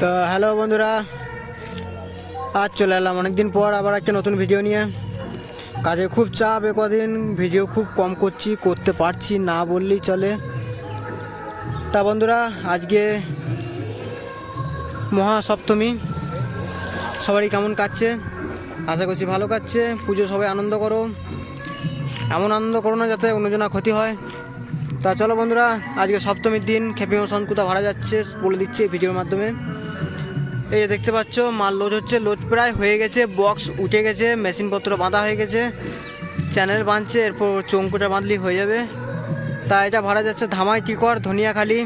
তো হ্যালো বন্ধুরা, আজ চলে এলাম অনেকদিন পর আবার একটা নতুন ভিডিও নিয়ে। কাজে খুব চাপ এ কদিন ভিডিও খুব কম করছি, করতে পারছি না বললেই চলে। তা বন্ধুরা, আজকে মহাসপ্তমী, সবারই কেমন কাটছে? আশা করছি ভালো কাটছে, পুজো সবাই আনন্দ করো। এমন আনন্দ করো না যাতে অন্যজনা ক্ষতি হয়। তা চলো বন্ধুরা, আজকে সপ্তমীর দিন খেপিমা সনকুতা ভাড়া যাচ্ছে, বলে দিচ্ছে ভিডিওর মাধ্যমে। এই দেখতে পাচ্ছ, মাল লোড হচ্ছে লোড প্রায় হয়ে গেছে বক্স উঠে গেছে, মেশিনপত্র বাঁধা হয়ে গেছে চ্যানেল বাঁধছে, এরপর চৌকুটা বাঁধলি হয়ে যাবে। তা এটা ভাড়া যাচ্ছে ধামাই টিকর ধনিয়াখালি।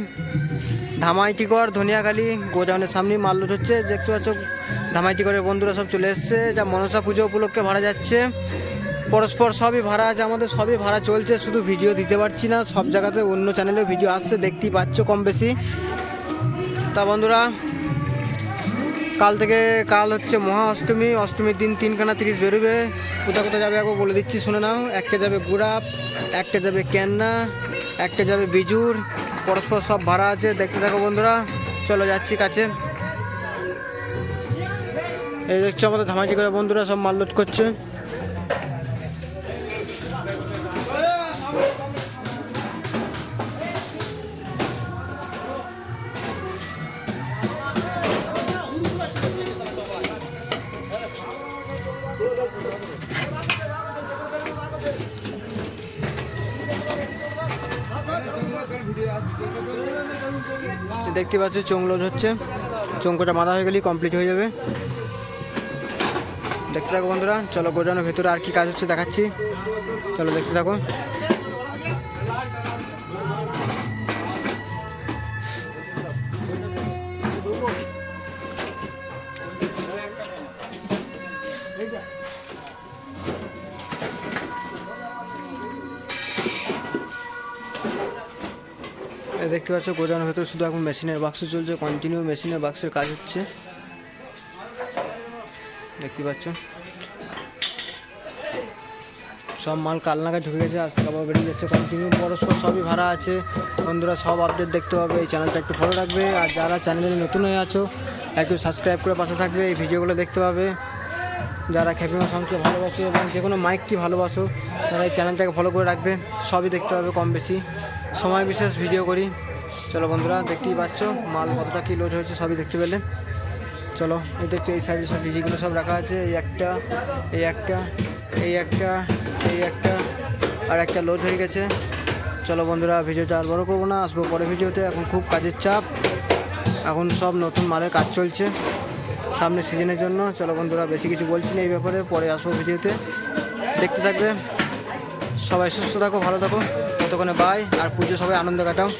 ধামাই টিকর ধনিয়াখালি, গোডাউনের সামনেই মাল লোড হচ্ছে, দেখতে পাচ্ছ, ধামাই টিকরের বন্ধুরা সব চলে এসছে যা মনসা পুজো উপলক্ষে ভাড়া যাচ্ছে। পরস্পর সবই ভাড়া আছে, আমাদের সবই ভাড়া চলছে, শুধু ভিডিও দিতে পারছি না, সব জায়গাতে অন্য চ্যানেলেও ভিডিও আসছে, দেখতেই পাচ্ছ কম বেশি। তা বন্ধুরা, কাল থেকে কাল হচ্ছে মহা অষ্টমী অষ্টমীর দিন তিনখানা তিরিশ বেরোবে। কোথায় কোথায় যাবে একবার বলে দিচ্ছি, শুনে নাও। একটা যাবে গুড়াপ একটা যাবে ক্যান্না একটা যাবে বিজুর, পরস্পর সব ভাড়া আছে, দেখতে থাকো বন্ধুরা। চলো যাচ্ছি কাছে। এই দেখছ আমাদের ধামাজি করে বন্ধুরা সব মাল লোড করছে। দেখতে পাচ্ছি চোং লোড হচ্ছে। চৌকোটা বাঁধা হয়ে গেলেই কমপ্লিট হয়ে যাবে। দেখতে থাকো বন্ধুরা, চলো গোজানোর ভেতরে আর কি কাজ হচ্ছে দেখাচ্ছি। চলো দেখতে থাকো। দেখতে পাচ্ছ গোদামের ভেতর শুধু এখন মেশিনের বাক্স চলছে কন্টিনিউ মেশিনের বাক্সের কাজ হচ্ছে। দেখতে পাচ্ছ? সব মাল কাল নাগাদ ঢুকে গেছে আজ আবার বেরিয়ে যাচ্ছে কন্টিনিউ পরস্পর সবই ভাড়া আছে। বন্ধুরা, সব আপডেট দেখতে পাবে, এই চ্যানেলটা একটু ফলো রাখবে আর যারা চ্যানেলে নতুন হয়ে আছো, একটু সাবস্ক্রাইব করে পাশে থাকবে, এই ভিডিওগুলো দেখতে পাবে। যারা খ্যাপিমা সংকে ভালোবাসো এবং যে কোনো মাইককে ভালোবাসো, তারা এই চ্যানেলটাকে ফলো করে রাখবে। সবই দেখতে পাবে কম বেশি। সময় বিশেষ ভিডিও করি। চলো বন্ধুরা, দেখতেই পাচ্ছ, মাল কতটা কী লোড হয়েছে সবই দেখতে পেলে। চলো, এই দেখছ, এই সাইডে সব ডিজিগুলো সব রাখা আছে, এই একটা এই একটা এই একটা এই একটা, আর একটা লোড হয়ে গেছে। চলো বন্ধুরা, ভিডিওটা আর বড় করব না, আসব পরে ভিডিওতে। এখন খুব কাজের চাপ, এখন সব নতুন মালের কাজ চলছে সামনে সিজনের জন্য। চলো বন্ধুরা, বেশি কিছু বলছি না এই ব্যাপারে, পরে আসব ভিডিওতে। দেখতে থাকবে, সবাই সুস্থ থাকো, ভালো থাকো। ততক্ষণে বাই আর পুজো সবাই আনন্দ কাটাও।